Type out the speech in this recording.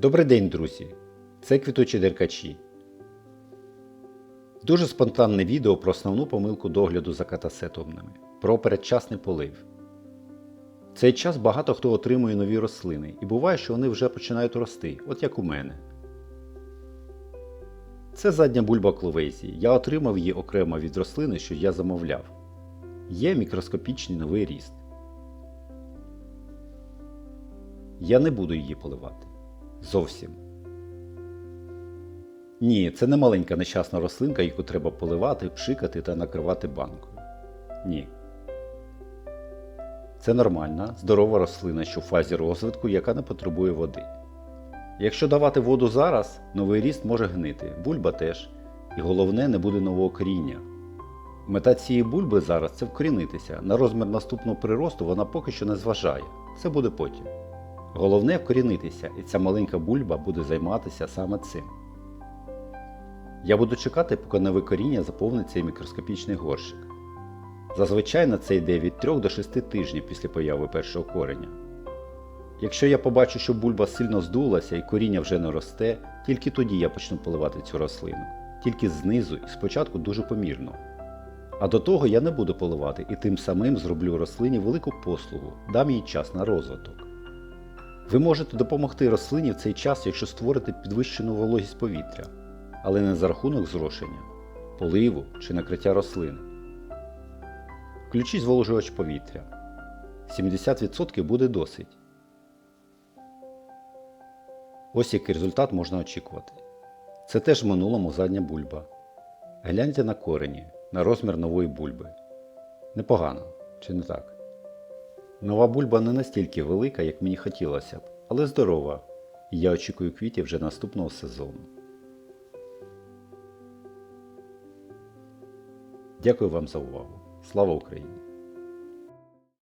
Добрий день, друзі! Це квітучі деркачі. Дуже спонтанне відео про основну помилку догляду за катасетумними про передчасний полив. В цей час багато хто отримує нові рослини, і буває, що вони вже починають рости, от як у мене. Це задня бульба кловезії. Я отримав її окремо від рослини, що я замовляв. Є мікроскопічний новий ріст. Я не буду її поливати. Зовсім. Ні, це не маленька нещасна рослинка, яку треба поливати, пшикати та накривати банкою. Ні. Це нормальна, здорова рослина, що в фазі розвитку, яка не потребує води. Якщо давати воду зараз, новий ріст може гнити, бульба теж, і головне не буде нового коріння. Мета цієї бульби зараз це вкорінитися. На розмір наступного приросту вона поки що не зважає. Це буде потім. Головне вкорінитися, і ця маленька бульба буде займатися саме цим. Я буду чекати, поки нове коріння заповнить цей мікроскопічний горщик. Зазвичай на це йде від 3 до 6 тижнів після появи першого кореня. Якщо я побачу, що бульба сильно здулася і коріння вже не росте, тільки тоді я почну поливати цю рослину, тільки знизу і спочатку дуже помірно. А до того я не буду поливати і тим самим зроблю рослині велику послугу, дам їй час на розвиток. Ви можете допомогти рослині в цей час, якщо створите підвищену вологість повітря, але не за рахунок зрошення, поливу чи накриття рослин. Включіть зволожувач повітря. 70% буде досить. Ось який результат можна очікувати. Це теж в минулому задня бульба. Гляньте на корені, на розмір нової бульби. Непогано, чи не так? Нова бульба не настільки велика, як мені хотілося б, але здорова, і я очікую квітів вже наступного сезону. Дякую вам за увагу. Слава Україні!